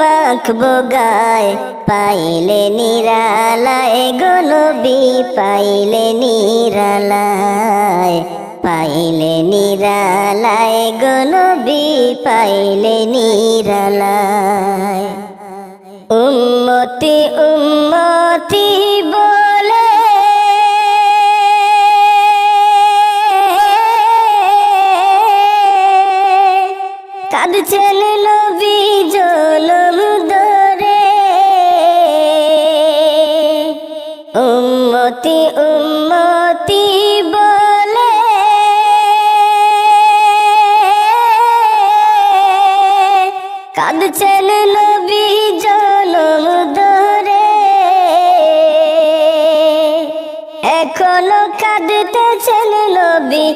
মাখবো গায় পাইলে নিরালায় গনবি পাইলে নিরালায় পাইলে নিরালায় গনবি পাইলে নিরালায়। উম্মতি উম্মতি বলে কাঁদছেন নবী উম্মতি উম্মতি বলে। কাঁদছেন নবী জনম ধরে। এখনও কাঁদতে কাঁদতেছেন নবী,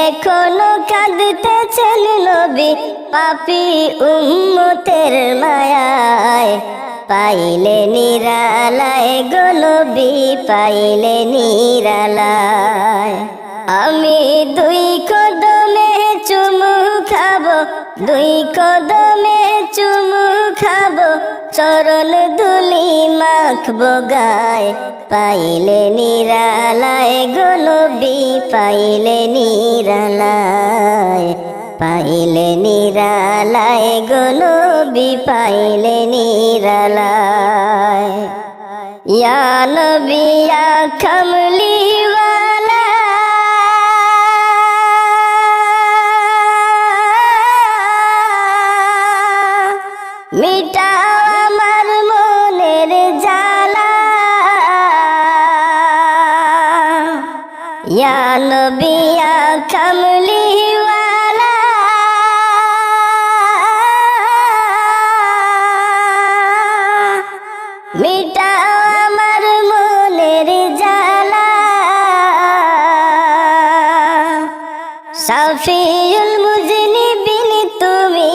এখনও কাঁদতে কাঁদতেছেন নবী, পাপি উম্মতের মায়ায় পাইলে নিরালায় গনবি পাইলে নিরালায়। আমি দুই কদমে চুমু খাব, দুই কদমে চুমু খাব, চরণ দুলি মাখবো গায়। পাইলে নিরালায় গনবি পাইলে নিরালায়। পাইলে নিরালায়, গনবি পাইলে নিরালায়। ইয়া নবী, ইয়া কমলিওয়ালা মিটাও আমার মনের জ্বালা। ইয়া নবী, ইয়া সাফিউল মুজনিবিন, তুমি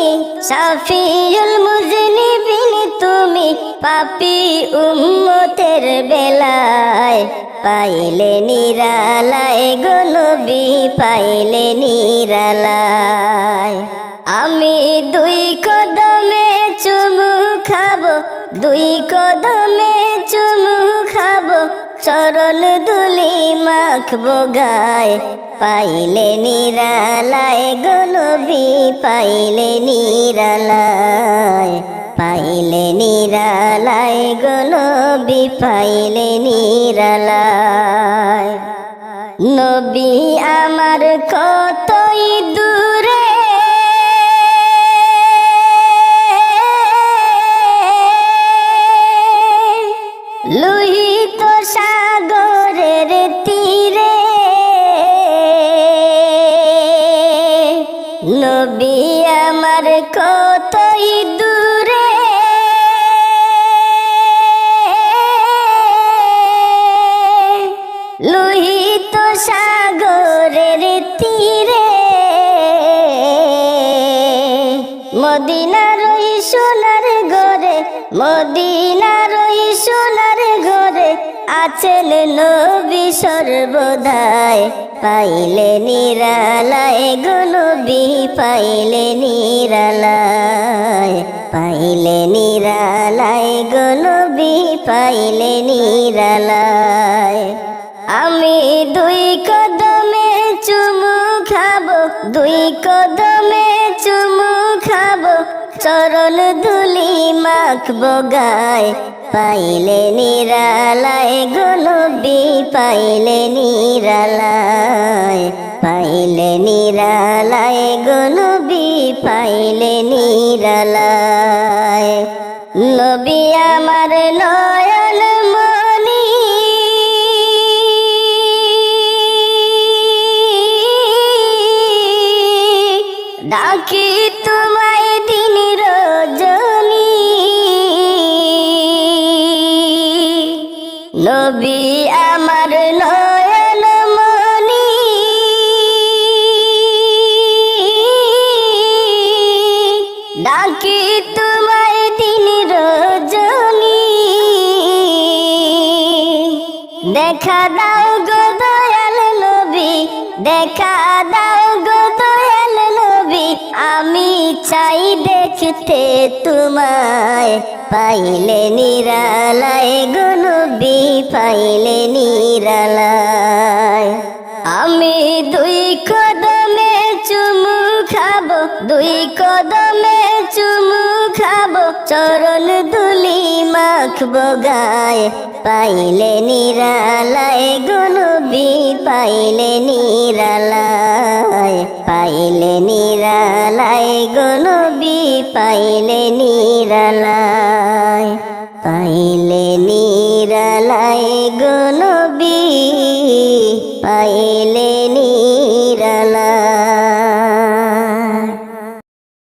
সাফিউল মুজনিবিন, তুমি পাপি উম্মতের বেলায় পাইলে নিরালায় গনবি পাইলে নিরালায়। আমি দুই কদমে চুমু খাব, দুই কদমে চুমু চরণ দুলি মাখবো গায়, পাইলে নিরালায় গনবি পাইলে নিরালায় পাইলে নিরালায় গনবি পাইলে নিরালায়। নবী আমার কতই দূরে নবী আমার কতই দূরে। লোহিত সাগরের তীরে মদিনার সোনার ঘরে মদিনার সোনার আছেন নবী সর্বদায় পাইলে নিরালায় গনবি পাইলে নিরালায় পাইলে নিরালায় গনবি পাইলে নিরালায়। আমি দুই কদমে চুমু খাব, দুই কদমে চুমু খাব, চরণ ধুলি মাখবো গায় পাইলে নিরালায় গনবি পাইলে নিরালায়। নবী আমার নয়ন মনি। ডাকি তোমায় দিন রজনী। দেখা দাও গো দয়াল নবী, দেখা দাও গো দয়াল নবী। আমি চাই দেখতে তোমায়। পাইলে নিরালায় গো নবী পাইলে নিরালায়। আমি দুই কদমে চুমু খাব, দুই কদমে চুমু খাব, চরণ দুলি মাখবো গায়ে। পাইলে নিরালায় গুনবি পাইলে নিরালায়। পাইলে নিরালায় গুনবি পাইলে নিরালায়